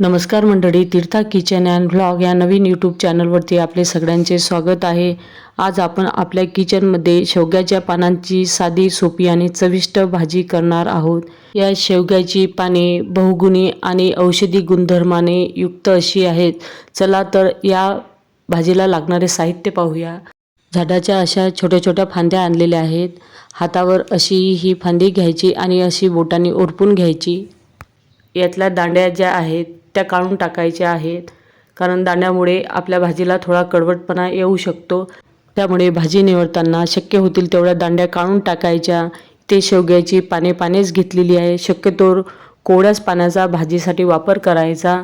नमस्कार मंडळी तीर्था kitchen and vlog या नवीन यूट्यूब चॅनलवरती आपले सगळ्यांचे स्वागत आहे. आज आपण आपल्या किचनमध्ये शेवग्याच्या पानांची साधी सोपी आणि चविष्ट भाजी करणार आहोत. या शेवग्याची पाने बहुगुणी आणि औषधी गुणधर्माने युक्त अशी आहेत. चला तर या भाजीला लागणारे साहित्य पाहूया. झाडाच्या अशा छोट्या छोट्या फांद्या आणलेल्या आहेत. हातावर अशी ही फांदी घ्यायची आणि अशी बोटाने ओरपून घ्यायची. यातल्या दांड्या ज्या आहेत त्या काढून टाकायच्या आहेत. कारण दांड्यामुळे आपल्या भाजीला थोडा कडवटपणा येऊ शकतो. त्यामुळे भाजी निवडताना शक्य होतील तेवढ्या दांड्या काढून टाकायच्या. ते शेवग्याची पाने पानेच घेतलेली आहे. शक्यतो कोवड्याच पाण्याचा भाजीसाठी वापर करायचा.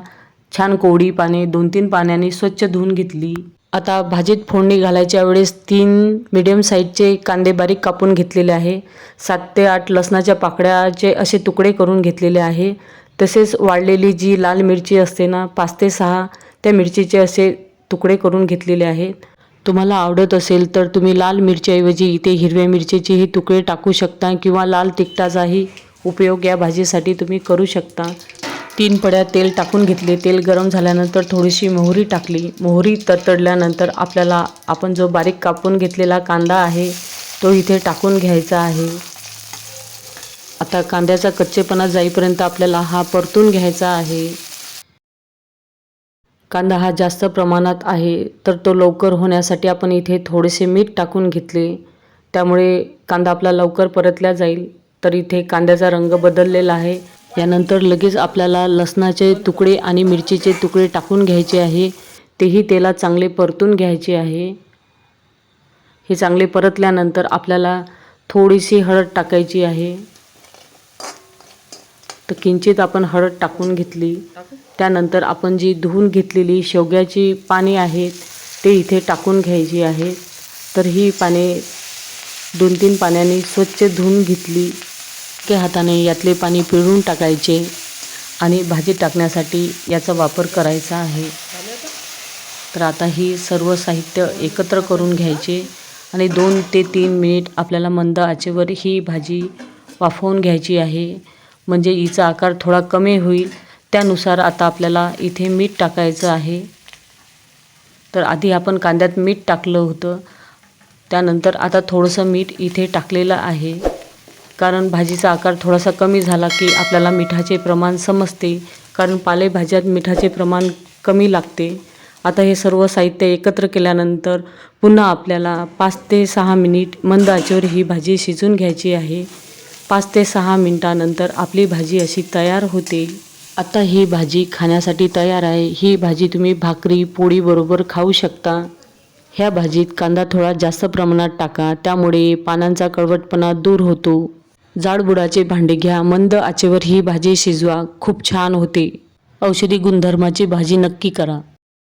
छान कोवडी पाने दोन तीन पाण्याने स्वच्छ धुवून घेतली. आता भाजीत फोडणी घालायच्या वेळेस तीन मिडियम साईजचे कांदे बारीक कापून घेतलेले आहे. सात ते आठ लसणाच्या पाकळ्याचे असे तुकडे करून घेतलेले आहे. तसेच वाळलेली जी लाल मिरची असते ना पाच ते सहा त्या मिरचीचे असे तुकडे करून घेतलेले आहेत. तुम्हाला आवडत असेल तर तुम्ही लाल मिरच्याऐवजी इथे हिरव्या मिरचीचेही तुकडे टाकू शकता किंवा लाल तिखटाचाही उपयोग या भाजीसाठी तुम्ही करू शकता. तीन पड्या तेल टाकून घेतले. तेल गरम झाल्यानंतर थोडीशी मोहरी टाकली. मोहरी तडतडल्यानंतर आपल्याला आपण जो बारीक कापून घेतलेला कांदा आहे तो इथे टाकून घ्यायचा आहे. आता कांद्याचा कच्चेपणा जाईपर्यंत आपल्याला हा परतून घ्यायचा आहे. कांदा हा जास्त प्रमाणात आहे तर तो लवकर होण्यासाठी आपण इथे थोडेसे मीठ टाकून घेतले. त्यामुळे कांदा आपला लवकर परतला जाईल तर इथे कांद्याचा रंग बदललेला आहे. यानंतर लगेच आपल्याला लसणाचे तुकडे आणि मिरचीचे तुकडे टाकून घ्यायचे आहे. तेही तेला चांगले परतून घ्यायचे आहे. हे चांगले परतल्यानंतर आपल्याला थोडीशी हळद टाकायची आहे. तर किंचित आपण हळद टाकून घेतली. त्यानंतर आपण जी धुवून घेतलेली शेवग्याची पाने आहेत ते इथे टाकून घ्यायची आहेत. तर ही पाने दोन तीन पाण्याने स्वच्छ धुवून घेतली के हाताने यातले पाणी पिळून टाकायचे आणि भाजी टाकण्यासाठी याचा वापर करायचा आहे. तर आता ही सर्व साहित्य एकत्र करून घ्यायचे आणि दोन ते तीन मिनिट आपल्याला मंद आचेवर ही भाजी वाफवून घ्यायची आहे. म्हणजे हिचा आकार थोडा कमी होईल. त्यानुसार आता आपल्याला इथे मीठ टाकायचं आहे. तर आधी आपण कांद्यात मीठ टाकलं होतं. त्यानंतर आता थोडंसं मीठ इथे टाकलेलं आहे. कारण भाजीचा आकार थोडासा कमी झाला की आपल्याला मिठाचे प्रमाण समजते. कारण पालेभाज्यात मिठाचे प्रमाण कमी लागते. आता हे सर्व साहित्य एकत्र केल्यानंतर पुन्हा आपल्याला पाच ते सहा मिनिट मंद आचेवर ही भाजी शिजून घ्यायची आहे. पाच ते सहा मिनटानंतर आपली भाजी अशी तयार होते. आता ही भाजी खाण्यासाठी तयार आहे. ही भाजी तुम्ही भाकरी पोळीबरोबर खाऊ शकता. ह्या भाजीत कांदा थोडा जास्त प्रमाणात टाका. त्यामुळे पानांचा कडवटपणा दूर होतो. जाडबुडाचे भांडे घ्या. मंद आचेवर ही भाजी शिजवा. खूप छान होते. औषधी गुणधर्माची भाजी नक्की करा.